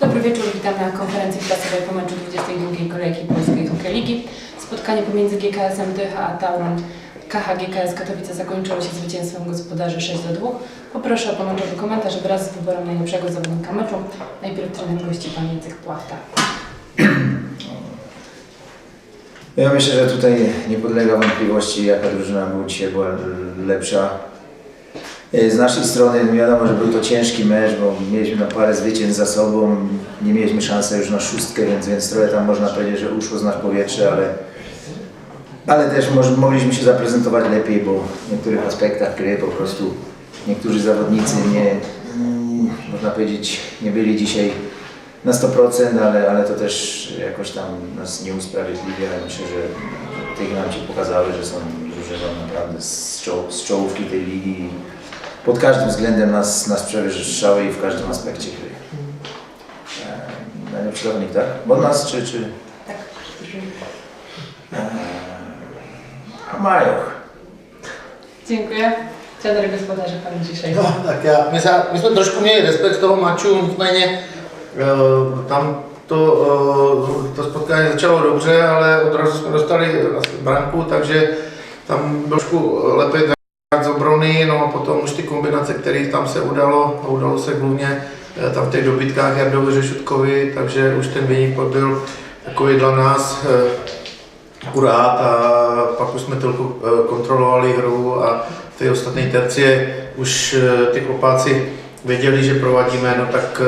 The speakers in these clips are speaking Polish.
Dobry wieczór, witamy na konferencji prasowej po meczu 22 kolejki Polskiej Hokej Ligi. Spotkanie pomiędzy GKS-em Dycha a Tauron KHGKS Katowice zakończyło się zwycięstwem gospodarzy 6 do 2. Poproszę o pomoczowy komentarz wraz z wyborem najlepszego zawodnika meczu. Najpierw trener gości pan Jacek Płachta. Ja myślę, że tutaj nie podlega wątpliwości, jaka drużyna była dzisiaj była lepsza. E, Z naszej strony wiadomo, że był to ciężki mecz, bo mieliśmy na parę zwycięstw za sobą, nie mieliśmy szansy już na szóstkę, więc, więc trochę tam można powiedzieć, że uszło z nas powietrze, ale, ale też może, mogliśmy się zaprezentować lepiej, bo w niektórych aspektach gry po prostu niektórzy zawodnicy nie, mm, można powiedzieć, nie byli dzisiaj na 100%, ale, ale to też jakoś tam nas nie usprawiedliwia. Myślę, że te nam ci pokazały, że są drużyną naprawdę z, czoł, z czołówki tej ligi pod każdym względem nas, nas przewyższały i w każdym aspekcie gry. E, najlepszy zawodnik, tak? Od nas czy... czy... Tak. E, a Majoch. Dziękuję. Trener gospodarzy pan dzisiaj. No, tak já, my, sa, my jsme trošku měli respekt toho maču, nicméně eh, tam to, eh, to spotkání začalo dobře, ale odrazu jsme dostali branku, takže tam trošku lepší obrany, no a potom už ty kombinace, které tam se udalo, a udalo se hlavně eh, tam v těch dobytkách Jardovi Řešutkovi, takže už ten vynik byl takový dla nás eh, akurát a pak už jsme trochu eh, kontrolovali hru a v té ostatní tercie už ty chlapáci věděli, že provadíme, no tak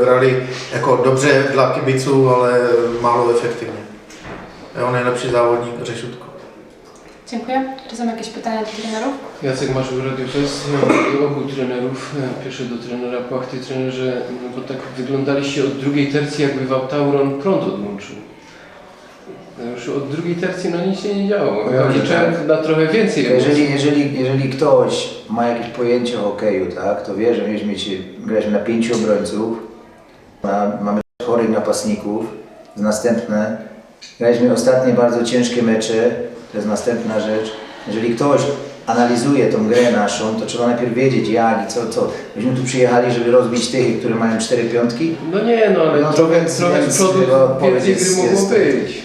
grali jako dobře dla kibiců, ale málo efektivně. Jo, nejlepší závodník Řešutko. Dziękuję. Czy są jakieś pytania do trenerów? Jacek Maszuk, Radio Fest, do obu trenerów. E, Pierwszy do trenera Płachty. Trenerze, no bo tak wyglądaliście od drugiej tercji, jakby wam Tauron prąd odłączył. No Już od drugiej tercji no nic się nie działo. Ja liczyłem na trochę więcej. Jeżeli, jeżeli, jeżeli ktoś ma jakieś pojęcie o hokeju, tak, to wie, że mieliśmy mieć, graliśmy na pięciu obrońców, ma, mamy chorych napastników, następne. Graliśmy ostatnie bardzo ciężkie mecze, to jest następna rzecz. Jeżeli ktoś analizuje tą grę naszą, to trzeba najpierw wiedzieć jak i co, co. Myśmy tu przyjechali, żeby rozbić tych, które mają cztery piątki. No nie, no ale No to trochę, więc- trochę więc przodu więcej gry mogło jest- być.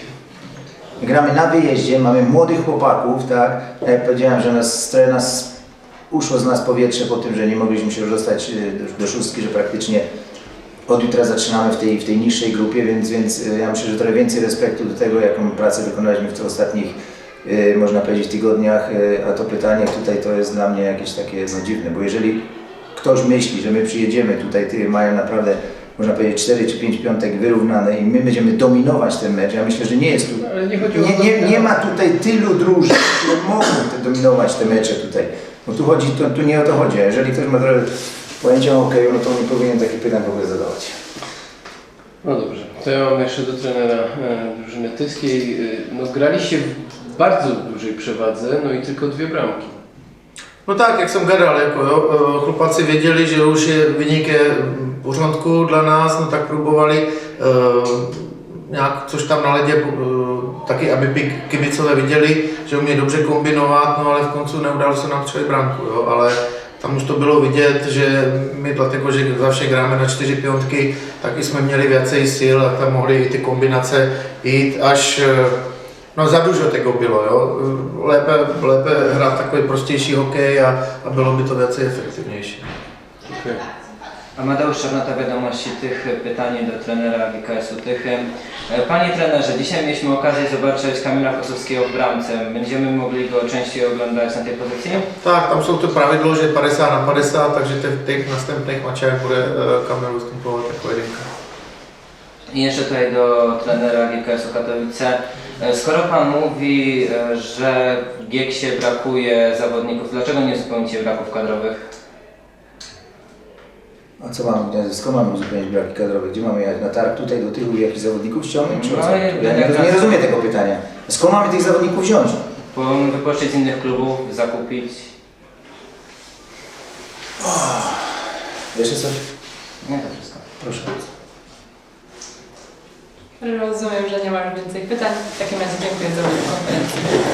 Gramy na wyjeździe, mamy młodych chłopaków, tak? Jak powiedziałem, że nas, nas uszło z nas powietrze po tym, że nie mogliśmy się już dostać y, do, szóstki, że praktycznie od jutra zaczynamy w tej, w tej niższej grupie, więc, więc y, ja myślę, że trochę więcej respektu do tego, jaką pracę wykonaliśmy w tych ostatnich, można powiedzieć, tygodniach, y, a to pytanie tutaj to jest dla mnie jakieś takie no, dziwne, bo jeżeli ktoś myśli, że my przyjedziemy tutaj, ty mają naprawdę, można powiedzieć, 4 czy 5 piątek wyrównane i my będziemy dominować ten mecz, ja myślę, że nie jest tu No, ale nie nie, nie, nie ma tutaj tylu drużyn, które mogą te dominować te mecze tutaj. Bo tu chodzi, tu, tu nie o to chodzi. A Jeżeli ktoś ma trochę pojęcia o hokeju, no to nie powinien takie pytań w ogóle zadawać. No dobrze, to ja mam jeszcze do trenera e, drużyny tyskiej. E, No graliście w bardzo dużej przewadze, no i tylko dwie bramki. No tak, jak jsem gadal, jako jo, eh, chlupaci věděli, že už je vynik je v pořádku dla nás, no tak próbovali eh, nějak, což tam na ledě eh, taky, aby kibicové viděli, že umí dobře kombinovat, no ale v koncu neudalo se nám střelit branku, jo, ale tam už to bylo vidět, že my dlatego, že zavše hráme na čtyři pětky, taky jsme měli viacej sil a tam mohly i ty kombinace jít až eh, No za dużo tego bylo, jo. Lépe, lépe hrát takový prostější hokej a, a bylo by to více efektivnější. Dziękuję. Amadeusz Czarnota Wiadomości Tych, pytanie do trenera GKS-u Tychy. E, Panie trenerze, dzisiaj mieliśmy okazję zobaczyć Kamila Kosowskiego w bramce. Będziemy mogli go częściej oglądać na tej pozycji? Tak, tam jsou to pravidlo, že 50 na 50, takže te- v těch następných mačách bude eh, Kamil vystupovat jako jedinka. I jeszcze tutaj do trenera GKS-u Katowice. E, Skoro Pan mówi, e, że w Gieksie brakuje zawodników, dlaczego nie uzupełnicie braków kadrowych? A co mamy? Skąd mamy uzupełnić braki kadrowe? Gdzie mamy jechać? Na targ tutaj do tyłu jakichś zawodników ściągnąć? Czy No co? Ja nie, nie rozumiem tego pytania. Skąd mamy tych zawodników wziąć? Wypożyczyć z innych klubów, zakupić? Jeszcze coś? Nie, to wszystko. Proszę. Rozumiem, że nie ma już więcej pytań. W takim razie dziękuję za konferencji.